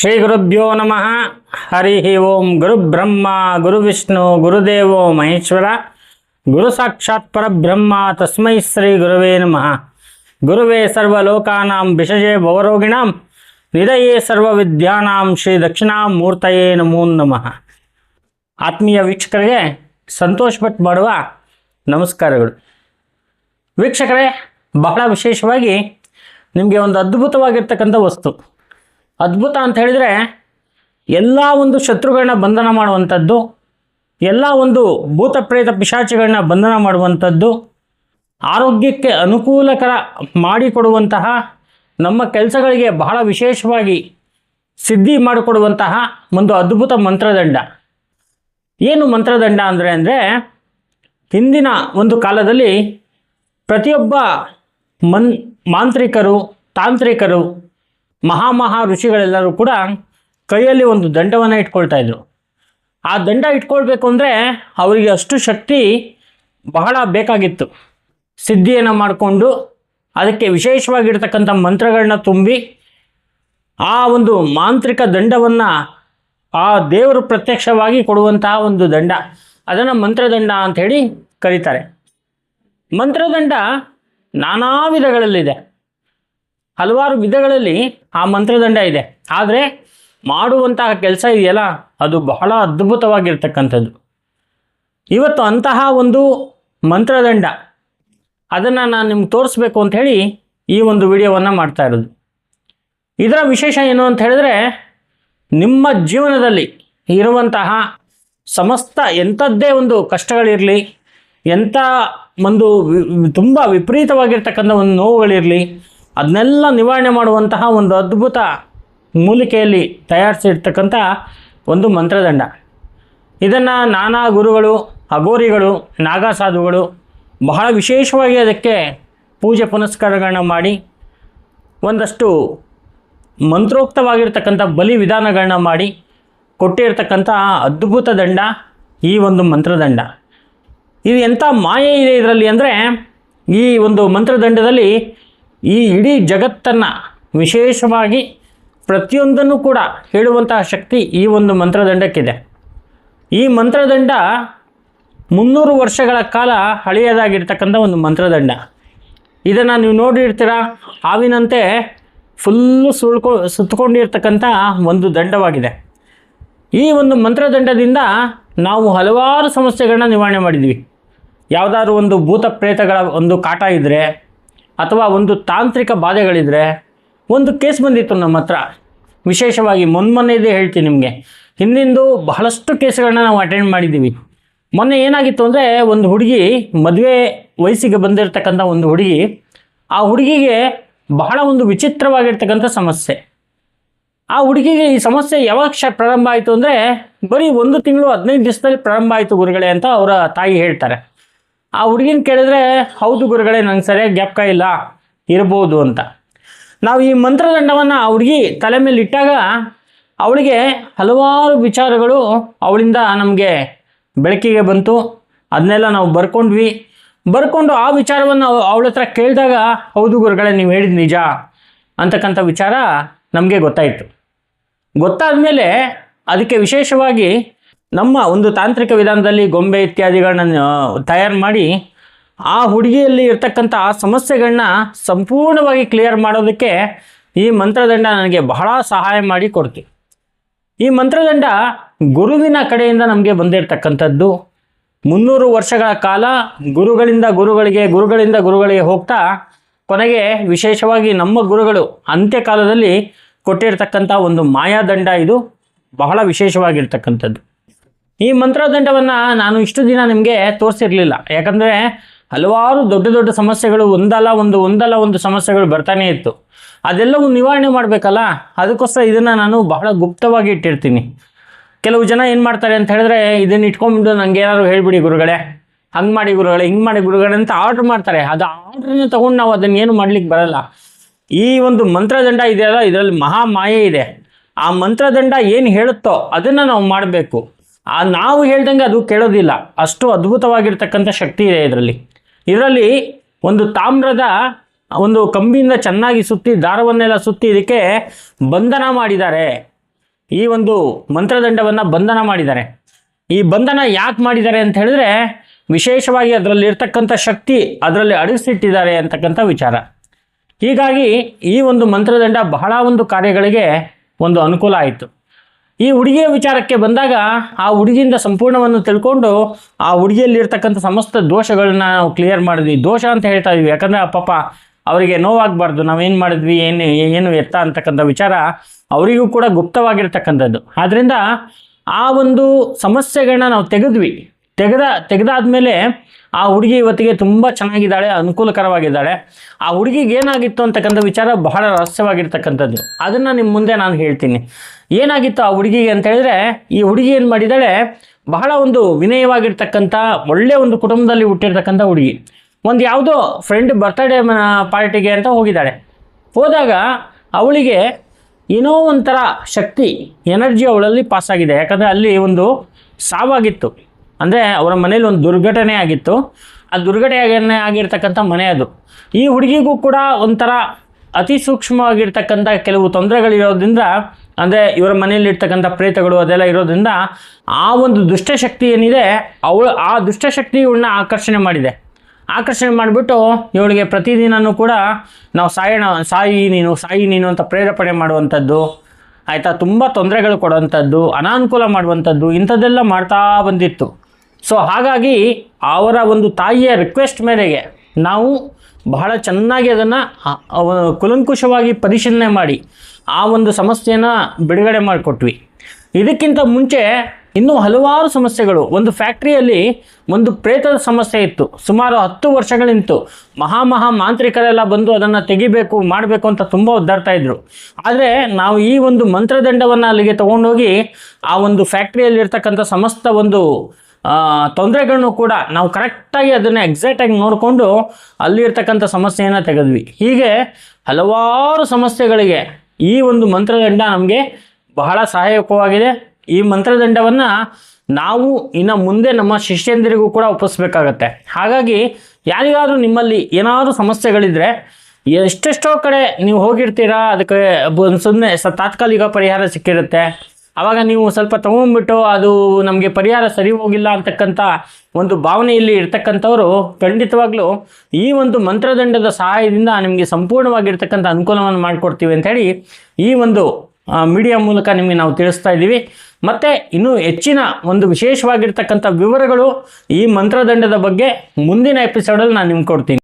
ಶ್ರೀ ಗುರುಭ್ಯೋ ನಮಃ. ಹರಿ ಓಂ ಗುರು ಬ್ರಹ್ಮ, ಗುರು ವಿಷ್ಣು ಗುರುದೇವೋ ಮಹೇಶ್ವರ. ಗುರು ಸಾಕ್ಷಾತ್ ಪರಬ್ರಹ್ಮ ತಸ್ಮೈ ಶ್ರೀ ಗುರುವೇ ನಮಃ. ಗುರುವೇ ಸರ್ವಲೋಕಾನಾಂ ವಿಷಜೇ ಭವರೋಗಿಣಾಂ. ನಿಧಯೇ ಸರ್ವವಿದ್ಯಾನಾಂ ಶ್ರೀ ದಕ್ಷಿಣಾಮೂರ್ತಯೇ ನಮೋ ನಮಃ. ಆತ್ಮೀಯ ವೀಕ್ಷಕರಿಗೆ ಸಂತೋಷಪಟ್ಟು ಭಟ್ ಮಾಡುವ ನಮಸ್ಕಾರಗಳು. ವೀಕ್ಷಕರೇ, ಬಹಳ ವಿಶೇಷವಾಗಿ ನಿಮಗೆ ಒಂದು ಅದ್ಭುತವಾಗಿರ್ತಕ್ಕಂಥ ವಸ್ತು. ಅದ್ಭುತ ಅಂತ ಹೇಳಿದರೆ ಎಲ್ಲ ಒಂದು ಶತ್ರುಗಳನ್ನ ಬಂಧನ ಮಾಡುವಂಥದ್ದು, ಎಲ್ಲ ಒಂದು ಭೂತ ಪ್ರೇತ ಪಿಶಾಚಿಗಳನ್ನ ಬಂಧನ ಮಾಡುವಂಥದ್ದು, ಆರೋಗ್ಯಕ್ಕೆ ಅನುಕೂಲಕರ ಮಾಡಿಕೊಡುವಂತಹ, ನಮ್ಮ ಕೆಲಸಗಳಿಗೆ ಬಹಳ ವಿಶೇಷವಾಗಿ ಸಿದ್ಧಿ ಮಾಡಿಕೊಡುವಂತಹ ಒಂದು ಅದ್ಭುತ ಮಂತ್ರದಂಡ. ಏನು ಮಂತ್ರದಂಡ ಅಂದರೆ ಅಂದರೆ, ಹಿಂದಿನ ಒಂದು ಕಾಲದಲ್ಲಿ ಪ್ರತಿಯೊಬ್ಬ ಮನ್ ಮಾಂತ್ರಿಕರು, ತಾಂತ್ರಿಕರು ಮಹಾಮಹಾ ಋಷಿಗಳೆಲ್ಲರೂ ಕೂಡ ಕೈಯಲ್ಲಿ ಒಂದು ದಂಡವನ್ನು ಇಟ್ಕೊಳ್ತಾ ಇದ್ರು. ಆ ದಂಡ ಇಟ್ಕೊಳ್ಬೇಕು ಅಂದರೆ ಅವರಿಗೆ ಅಷ್ಟು ಶಕ್ತಿ ಬಹಳ ಬೇಕಾಗಿತ್ತು. ಸಿದ್ಧಿಯನ್ನು ಮಾಡಿಕೊಂಡು ಅದಕ್ಕೆ ವಿಶೇಷವಾಗಿರ್ತಕ್ಕಂಥ ಮಂತ್ರಗಳನ್ನ ತುಂಬಿ ಆ ಒಂದು ಮಾಂತ್ರಿಕ ದಂಡವನ್ನು ಆ ದೇವರು ಪ್ರತ್ಯಕ್ಷವಾಗಿ ಕೊಡುವಂತಹ ಒಂದು ದಂಡ. ಅದನ್ನು ಮಂತ್ರದಂಡ ಅಂತ ಹೇಳಿ ಕರೀತಾರೆ. ಮಂತ್ರದಂಡ ನಾನಾ ವಿಧಗಳಲ್ಲಿದೆ. ಹಲವಾರು ವಿಧಗಳಲ್ಲಿ ಆ ಮಂತ್ರದಂಡ ಇದೆ. ಆದರೆ ಮಾಡುವಂತಹ ಕೆಲಸ ಇದೆಯಲ್ಲ, ಅದು ಬಹಳ ಅದ್ಭುತವಾಗಿರ್ತಕ್ಕಂಥದ್ದು. ಇವತ್ತು ಅಂತಹ ಒಂದು ಮಂತ್ರದಂಡ, ಅದನ್ನು ನಾನು ನಿಮ್ಗೆ ತೋರಿಸ್ಬೇಕು ಅಂತ ಹೇಳಿ ಈ ಒಂದು ವಿಡಿಯೋವನ್ನು ಮಾಡ್ತಾ ಇರೋದು. ಇದರ ವಿಶೇಷ ಏನು ಅಂತ ಹೇಳಿದ್ರೆ, ನಿಮ್ಮ ಜೀವನದಲ್ಲಿ ಇರುವಂತಹ ಸಮಸ್ತ ಎಂಥದ್ದೇ ಒಂದು ಕಷ್ಟಗಳಿರಲಿ, ಎಂಥ ಒಂದು ತುಂಬ ವಿಪರೀತವಾಗಿರ್ತಕ್ಕಂಥ ಒಂದು ನೋವುಗಳಿರಲಿ ಅದನ್ನೆಲ್ಲ ನಿವಾರಣೆ ಮಾಡುವಂತಹ ಒಂದು ಅದ್ಭುತ ಮೂಲಿಕೆಯಲ್ಲಿ ತಯಾರಿಸಿರ್ತಕ್ಕಂಥ ಒಂದು ಮಂತ್ರದಂಡ. ಇದನ್ನು ನಾನಾ ಗುರುಗಳು ಅಗೋರಿಗಳು ನಾಗಾಸಾಧುಗಳು ಬಹಳ ವಿಶೇಷವಾಗಿ ಅದಕ್ಕೆ ಪೂಜೆ ಪುನಸ್ಕಾರಗಳನ್ನ ಮಾಡಿ ಒಂದಷ್ಟು ಮಂತ್ರೋಕ್ತವಾಗಿರ್ತಕ್ಕಂಥ ಬಲಿ ವಿಧಾನಗಳನ್ನ ಮಾಡಿ ಕೊಟ್ಟಿರ್ತಕ್ಕಂಥ ಅದ್ಭುತ ದಂಡ ಈ ಒಂದು ಮಂತ್ರದಂಡ. ಇದು ಎಂಥ ಮಾಯೆ ಇದೆ ಇದರಲ್ಲಿ ಅಂದರೆ ಈ ಒಂದು ಮಂತ್ರದಂಡದಲ್ಲಿ ಈ ಇಡೀ ಜಗತ್ತನ್ನು ವಿಶೇಷವಾಗಿ ಪ್ರತಿಯೊಂದನ್ನು ಕೂಡ ಹೇಳುವಂತಹ ಶಕ್ತಿ ಈ ಒಂದು ಮಂತ್ರದಂಡಕ್ಕಿದೆ. ಈ ಮಂತ್ರದಂಡ ಮುನ್ನೂರು ವರ್ಷಗಳ ಕಾಲ ಹಳೆಯದಾಗಿರ್ತಕ್ಕಂಥ ಒಂದು ಮಂತ್ರದಂಡ. ಇದನ್ನು ನೀವು ನೋಡಿರ್ತೀರ? ಹಾವಿನಂತೆ ಫುಲ್ಲು ಸುಳ್ಕೊ, ಸುತ್ತಕೊಂಡಿರ್ತಕ್ಕಂಥ ಒಂದು ದಂಡವಾಗಿದೆ. ಈ ಒಂದು ಮಂತ್ರದಂಡದಿಂದ ನಾವು ಹಲವಾರು ಸಮಸ್ಯೆಗಳನ್ನ ನಿವಾರಣೆ ಮಾಡಿದ್ವಿ. ಯಾವುದಾದ್ರು ಒಂದು ಭೂತ ಪ್ರೇತಗಳ ಒಂದು ಕಾಟ ಇದ್ದರೆ ಅಥವಾ ಒಂದು ತಾಂತ್ರಿಕ ಬಾಧೆಗಳಿದ್ರೆ ಒಂದು ಕೇಸ್ ಬಂದಿತ್ತು ನಮ್ಮ ಹತ್ರ. ವಿಶೇಷವಾಗಿ ಮೊನ್ಮೊನ್ನೆದೇ ಹೇಳ್ತೀನಿ ನಿಮಗೆ. ಹಿಂದಿಂದು ಬಹಳಷ್ಟು ಕೇಸ್ಗಳನ್ನ ನಾವು ಅಟೆಂಡ್ ಮಾಡಿದ್ದೀವಿ. ಮೊನ್ನೆ ಏನಾಗಿತ್ತು ಅಂದರೆ ಒಂದು ಹುಡುಗಿ ಮದುವೆ ವಯಸ್ಸಿಗೆ ಬಂದಿರತಕ್ಕಂಥ ಒಂದು ಹುಡುಗಿ, ಆ ಹುಡುಗಿಗೆ ಬಹಳ ಒಂದು ವಿಚಿತ್ರವಾಗಿರ್ತಕ್ಕಂಥ ಸಮಸ್ಯೆ. ಆ ಹುಡುಗಿಗೆ ಈ ಸಮಸ್ಯೆ ಯಾವಾಗ ಪ್ರಾರಂಭ ಆಯಿತು ಅಂದರೆ ಬರೀ ಒಂದು ತಿಂಗಳು ಹದಿನೈದು ದಿವಸದಲ್ಲಿ ಪ್ರಾರಂಭ ಆಯಿತು ಗುರುಗಳೇ ಅಂತ ಅವರ ತಾಯಿ ಹೇಳ್ತಾರೆ. ಆ ಹುಡುಗಿನ ಕೇಳಿದ್ರೆ, ಹೌದು ಗುರುಗಳೇ, ನಂಗೆ ಸರಿಯಾಗಿ ಗ್ಯಾಪ್ಕ ಇಲ್ಲ, ಇರ್ಬೋದು ಅಂತ. ನಾವು ಈ ಮಂತ್ರದಂಡವನ್ನು ಆ ಹುಡುಗಿ ತಲೆ ಮೇಲೆ ಇಟ್ಟಾಗ, ಅವಳಿಗೆ ಹಲವಾರು ವಿಚಾರಗಳು ಅವಳಿಂದ ನಮಗೆ ಬೆಳಕಿಗೆ ಬಂತು. ಅದನ್ನೆಲ್ಲ ನಾವು ಬರ್ಕೊಂಡ್ವಿ. ಬರ್ಕೊಂಡು ಆ ವಿಚಾರವನ್ನು ಅವಳ ಹತ್ರ ಕೇಳಿದಾಗ, ಹೌದು ಗುರುಗಳೇ, ನೀವು ಹೇಳಿದ ನಿಜ ಅಂತಕ್ಕಂಥ ವಿಚಾರ ನಮಗೆ ಗೊತ್ತಾಯಿತು. ಗೊತ್ತಾದ ಮೇಲೆ ಅದಕ್ಕೆ ವಿಶೇಷವಾಗಿ ನಮ್ಮ ಒಂದು ತಾಂತ್ರಿಕ ವಿಧಾನದಲ್ಲಿ ಗೊಂಬೆ ಇತ್ಯಾದಿಗಳನ್ನ ತಯಾರು ಮಾಡಿ ಆ ಹುಡುಗಿಯಲ್ಲಿ ಇರ್ತಕ್ಕಂಥ ಆ ಸಮಸ್ಯೆಗಳನ್ನ ಸಂಪೂರ್ಣವಾಗಿ ಕ್ಲಿಯರ್ ಮಾಡೋದಕ್ಕೆ ಈ ಮಂತ್ರದಂಡ ನನಗೆ ಬಹಳ ಸಹಾಯ ಮಾಡಿ ಕೊಡ್ತೀವಿ ಈ ಮಂತ್ರದಂಡ ಗುರುವಿನ ಕಡೆಯಿಂದ ನಮಗೆ ಬಂದಿರತಕ್ಕಂಥದ್ದು. ಮುನ್ನೂರು ವರ್ಷಗಳ ಕಾಲ ಗುರುಗಳಿಂದ ಗುರುಗಳಿಗೆ ಗುರುಗಳಿಂದ ಗುರುಗಳಿಗೆ ಹೋಗ್ತಾ ಕೊನೆಗೆ ವಿಶೇಷವಾಗಿ ನಮ್ಮ ಗುರುಗಳು ಅಂತ್ಯಕಾಲದಲ್ಲಿ ಕೊಟ್ಟಿರ್ತಕ್ಕಂಥ ಒಂದು ಮಾಯಾದಂಡ ಇದು ಬಹಳ ವಿಶೇಷವಾಗಿರ್ತಕ್ಕಂಥದ್ದು. ಈ ಮಂತ್ರದಂಡವನ್ನು ನಾನು ಇಷ್ಟು ದಿನ ನಿಮಗೆ ತೋರಿಸಿರಲಿಲ್ಲ. ಯಾಕಂದರೆ ಹಲವಾರು ದೊಡ್ಡ ದೊಡ್ಡ ಸಮಸ್ಯೆಗಳು ಒಂದಲ್ಲ ಒಂದು ಒಂದಲ್ಲ ಒಂದು ಸಮಸ್ಯೆಗಳು ಬರ್ತಾನೇ ಇತ್ತು. ಅದೆಲ್ಲವೂ ನಿವಾರಣೆ ಮಾಡಬೇಕಲ್ಲ? ಅದಕ್ಕೋಸ್ಕರ ಇದನ್ನು ನಾನು ಬಹಳ ಗುಪ್ತವಾಗಿ ಇಟ್ಟಿರ್ತೀನಿ. ಕೆಲವು ಜನ ಏನು ಮಾಡ್ತಾರೆ ಅಂತ ಹೇಳಿದ್ರೆ, ಇದನ್ನು ಇಟ್ಕೊಂಡ್ಬಿಟ್ಟು ನನಗೆ ಏನಾದ್ರು ಹೇಳಿಬಿಡಿ ಗುರುಗಳೇ. ಹಂಗೆ ಮಾಡಿ ಗುರುಗಳೇ, ಹಿಂಗೆ ಮಾಡಿ ಗುರುಗಳೇ ಅಂತ ಆರ್ಡ್ರ್ ಮಾಡ್ತಾರೆ. ಅದು ಆರ್ಡ್ರನ್ನ ತೊಗೊಂಡು ನಾವು ಅದನ್ನು ಏನು ಮಾಡ್ಲಿಕ್ಕೆ ಬರಲ್ಲ. ಈ ಒಂದು ಮಂತ್ರದಂಡ ಇದೆಯಲ್ಲ, ಇದರಲ್ಲಿ ಮಹಾ ಮಾಯೆ ಇದೆ. ಆ ಮಂತ್ರದಂಡ ಏನು ಹೇಳುತ್ತೋ ಅದನ್ನು ನಾವು ಮಾಡಬೇಕು. ಆ ನಾವು ಹೇಳ್ದಂಗೆ ಅದು ಕೇಳೋದಿಲ್ಲ ಅಷ್ಟು ಅದ್ಭುತವಾಗಿರ್ತಕ್ಕಂಥ ಶಕ್ತಿ ಇದೆ ಇದರಲ್ಲಿ. ಇದರಲ್ಲಿ ಒಂದು ತಾಮ್ರದ ಒಂದು ಕಂಬಿಯಿಂದ ಚೆನ್ನಾಗಿ ಸುತ್ತಿ ದಾರವನ್ನೆಲ್ಲ ಸುತ್ತಿ ಇದಕ್ಕೆ ಬಂಧನ ಮಾಡಿದ್ದಾರೆ. ಈ ಒಂದು ಮಂತ್ರದಂಡವನ್ನು ಬಂಧನ ಮಾಡಿದ್ದಾರೆ. ಈ ಬಂಧನ ಯಾಕೆ ಮಾಡಿದ್ದಾರೆ ಅಂತ ಹೇಳಿದ್ರೆ ವಿಶೇಷವಾಗಿ ಅದರಲ್ಲಿ ಇರ್ತಕ್ಕಂಥ ಶಕ್ತಿ ಅದರಲ್ಲಿ ಅಡಗಿಸಿಟ್ಟಿದ್ದಾರೆ ಅಂತಕ್ಕಂಥ ವಿಚಾರ. ಹೀಗಾಗಿ ಈ ಒಂದು ಮಂತ್ರದಂಡ ಬಹಳ ಒಂದು ಕಾರ್ಯಗಳಿಗೆ ಒಂದು ಅನುಕೂಲ ಆಯಿತು. ಈ ಹುಡುಗಿಯ ವಿಚಾರಕ್ಕೆ ಬಂದಾಗ ಆ ಹುಡುಗಿಯಿಂದ ಸಂಪೂರ್ಣವನ್ನು ತಿಳ್ಕೊಂಡು ಆ ಹುಡುಗಿಯಲ್ಲಿರ್ತಕ್ಕಂಥ ಸಮಸ್ತ ದೋಷಗಳನ್ನ ನಾವು ಕ್ಲಿಯರ್ ಮಾಡಿದ್ವಿ. ದೋಷ ಅಂತ ಹೇಳ್ತಾ ಇದ್ವಿ. ಯಾಕಂದರೆ ಆ ಪಾಪ ಅವರಿಗೆ ನೋವಾಗಬಾರ್ದು. ನಾವೇನು ಮಾಡಿದ್ವಿ? ಏನು ಏನು ಎತ್ತ ಅಂತಕ್ಕಂಥ ವಿಚಾರ ಅವರಿಗೂ ಕೂಡ ಗುಪ್ತವಾಗಿರ್ತಕ್ಕಂಥದ್ದು. ಆದ್ದರಿಂದ ಆ ಒಂದು ಸಮಸ್ಯೆಗಳನ್ನ ನಾವು ತೆಗೆದ್ವಿ. ತೆಗೆದ, ತೆಗೆದಾದ್ಮೇಲೆ ಆ ಹುಡುಗಿ ಇವತ್ತಿಗೆ ತುಂಬ ಚೆನ್ನಾಗಿದ್ದಾಳೆ, ಅನುಕೂಲಕರವಾಗಿದ್ದಾಳೆ. ಆ ಹುಡುಗಿಗೆ ಏನಾಗಿತ್ತು ಅಂತಕ್ಕಂಥ ವಿಚಾರ ಬಹಳ ರಹಸ್ಯವಾಗಿರ್ತಕ್ಕಂಥದ್ದು. ಅದನ್ನು ನಿಮ್ಮ ಮುಂದೆ ನಾನು ಹೇಳ್ತೀನಿ. ಏನಾಗಿತ್ತು ಆ ಹುಡುಗಿಗೆ ಅಂತ ಹೇಳಿದ್ರೆ, ಈ ಹುಡುಗಿ ಏನು ಮಾಡಿದ್ದಾಳೆ, ಬಹಳ ಒಂದು ವಿನಯವಾಗಿರ್ತಕ್ಕಂಥ ಒಳ್ಳೆಯ ಒಂದು ಕುಟುಂಬದಲ್ಲಿ ಹುಟ್ಟಿರ್ತಕ್ಕಂಥ ಹುಡುಗಿ. ಒಂದು ಯಾವುದೋ ಫ್ರೆಂಡ್ ಬರ್ತ್ಡೇ ಪಾರ್ಟಿಗೆ ಅಂತ ಹೋಗಿದ್ದಾಳೆ. ಹೋದಾಗ ಅವಳಿಗೆ ಏನೋ ಒಂಥರ ಶಕ್ತಿ ಎನರ್ಜಿ ಅವಳಲ್ಲಿ ಪಾಸ್ ಆಗಿದೆ. ಯಾಕಂದರೆ ಅಲ್ಲಿ ಒಂದು ಸಾವಾಗಿತ್ತು. ಅಂದರೆ ಅವರ ಮನೇಲಿ ಒಂದು ದುರ್ಘಟನೆ ಆಗಿತ್ತು. ಆ ದುರ್ಘಟನೆ ಆಗಿರ್ತಕ್ಕಂಥ ಮನೆ ಅದು. ಈ ಹುಡುಗಿಗೂ ಕೂಡ ಒಂಥರ ಅತಿ ಸೂಕ್ಷ್ಮವಾಗಿರ್ತಕ್ಕಂಥ ಕೆಲವು ತೊಂದರೆಗಳಿರೋದ್ರಿಂದ, ಅಂದರೆ ಇವರ ಮನೆಯಲ್ಲಿರ್ತಕ್ಕಂಥ ಪ್ರೇತಗಳು ಅದೆಲ್ಲ ಇರೋದ್ರಿಂದ ಆ ಒಂದು ದುಷ್ಟಶಕ್ತಿ ಏನಿದೆ, ಅವಳು ಆ ದುಷ್ಟಶಕ್ತಿ ಇವಳನ್ನ ಆಕರ್ಷಣೆ ಮಾಡಿದೆ. ಆಕರ್ಷಣೆ ಮಾಡಿಬಿಟ್ಟು ಇವಳಿಗೆ ಪ್ರತಿದಿನವೂ ಕೂಡ ನಾವು ಸಾಯೋಣ, ಸಾಯಿ ನೀನು ಸಾಯಿ ನೀನು ಅಂತ ಪ್ರೇರೇಪಣೆ ಮಾಡುವಂಥದ್ದು, ಆಯಿತಾ? ತುಂಬ ತೊಂದರೆಗಳು ಕೊಡುವಂಥದ್ದು, ಅನಾನುಕೂಲ ಮಾಡುವಂಥದ್ದು, ಇಂಥದ್ದೆಲ್ಲ ಮಾಡ್ತಾ ಬಂದಿತ್ತು. ಸೊ ಹಾಗಾಗಿ ಅವರ ಒಂದು ತಾಯಿಯ ರಿಕ್ವೆಸ್ಟ್ ಮೇರೆಗೆ ನಾವು ಬಹಳ ಚೆನ್ನಾಗಿ ಅದನ್ನು ಕುಲಂಕುಷವಾಗಿ ಪರಿಶೀಲನೆ ಮಾಡಿ ಆ ಒಂದು ಸಮಸ್ಯೆಯನ್ನು ಬಿಡುಗಡೆ ಮಾಡಿಕೊಟ್ವಿ. ಇದಕ್ಕಿಂತ ಮುಂಚೆ ಇನ್ನೂ ಹಲವಾರು ಸಮಸ್ಯೆಗಳು. ಒಂದು ಫ್ಯಾಕ್ಟ್ರಿಯಲ್ಲಿ ಒಂದು ಪ್ರೇತದ ಸಮಸ್ಯೆ ಇತ್ತು. ಸುಮಾರು ಹತ್ತು ವರ್ಷಗಳಿಂತು ಮಹಾ ಮಹಾ ಮಾಂತ್ರಿಕರೆಲ್ಲ ಬಂದು ಅದನ್ನು ತೆಗಿಬೇಕು, ಮಾಡಬೇಕು ಅಂತ ತುಂಬ ಒದ್ದಾಡ್ತಾ ಇದ್ರು. ಆದರೆ ನಾವು ಈ ಒಂದು ಮಂತ್ರದಂಡವನ್ನು ಅಲ್ಲಿಗೆ ತಗೊಂಡೋಗಿ ಆ ಒಂದು ಫ್ಯಾಕ್ಟ್ರಿಯಲ್ಲಿರ್ತಕ್ಕಂಥ ಸಮಸ್ತ ಒಂದು ತೊಂದರೆಗಳನ್ನು ಕೂಡ ನಾವು ಕರೆಕ್ಟಾಗಿ ಅದನ್ನು ಎಕ್ಸಾಕ್ಟಾಗಿ ನೋಡಿಕೊಂಡು ಅಲ್ಲಿರ್ತಕ್ಕಂಥ ಸಮಸ್ಯೆಯನ್ನು ತೆಗೆದ್ವಿ. ಹೀಗೆ ಹಲವಾರು ಸಮಸ್ಯೆಗಳಿಗೆ ಈ ಒಂದು ಮಂತ್ರದಂಡ ನಮಗೆ ಬಹಳ ಸಹಾಯಕವಾಗಿದೆ. ಈ ಮಂತ್ರದಂಡವನ್ನು ನಾವು ಇನ್ನು ಮುಂದೆ ನಮ್ಮ ಶಿಷ್ಯಂದಿರಿಗೂ ಕೂಡ ಒಪ್ಪಿಸ್ಬೇಕಾಗತ್ತೆ. ಹಾಗಾಗಿ ಯಾರಿಗಾದರೂ ನಿಮ್ಮಲ್ಲಿ ಏನಾದರೂ ಸಮಸ್ಯೆಗಳಿದ್ದರೆ ಎಷ್ಟೆಷ್ಟೋ ಕಡೆ ನೀವು ಹೋಗಿರ್ತೀರಾ, ಅದಕ್ಕೆ ಸುಮ್ಮನೆ ಸ ತಾತ್ಕಾಲಿಕ ಪರಿಹಾರ ಸಿಕ್ಕಿರುತ್ತೆ. ಆವಾಗ ನೀವು ಸ್ವಲ್ಪ ತೊಗೊಂಡ್ಬಿಟ್ಟು ಅದು ನಮಗೆ ಪರಿಹಾರ ಸರಿ ಹೋಗಿಲ್ಲ ಅಂತಕ್ಕಂಥ ಒಂದು ಭಾವನೆಯಲ್ಲಿ ಇರ್ತಕ್ಕಂಥವರು ಖಂಡಿತವಾಗ್ಲೂ ಈ ಒಂದು ಮಂತ್ರದಂಡದ ಸಹಾಯದಿಂದ ನಿಮಗೆ ಸಂಪೂರ್ಣವಾಗಿರ್ತಕ್ಕಂಥ ಅನುಕೂಲವನ್ನು ಮಾಡಿಕೊಡ್ತೀವಿ ಅಂಥೇಳಿ ಈ ಒಂದು ಮೀಡಿಯಾ ಮೂಲಕ ನಿಮಗೆ ನಾವು ತಿಳಿಸ್ತಾ ಇದ್ದೀವಿ. ಮತ್ತು ಇನ್ನೂ ಹೆಚ್ಚಿನ ಒಂದು ವಿಶೇಷವಾಗಿರ್ತಕ್ಕಂಥ ವಿವರಗಳು ಈ ಮಂತ್ರದಂಡದ ಬಗ್ಗೆ ಮುಂದಿನ ಎಪಿಸೋಡಲ್ಲಿ ನಾನು ನಿಮ್ಗೆ ಕೊಡ್ತೀನಿ.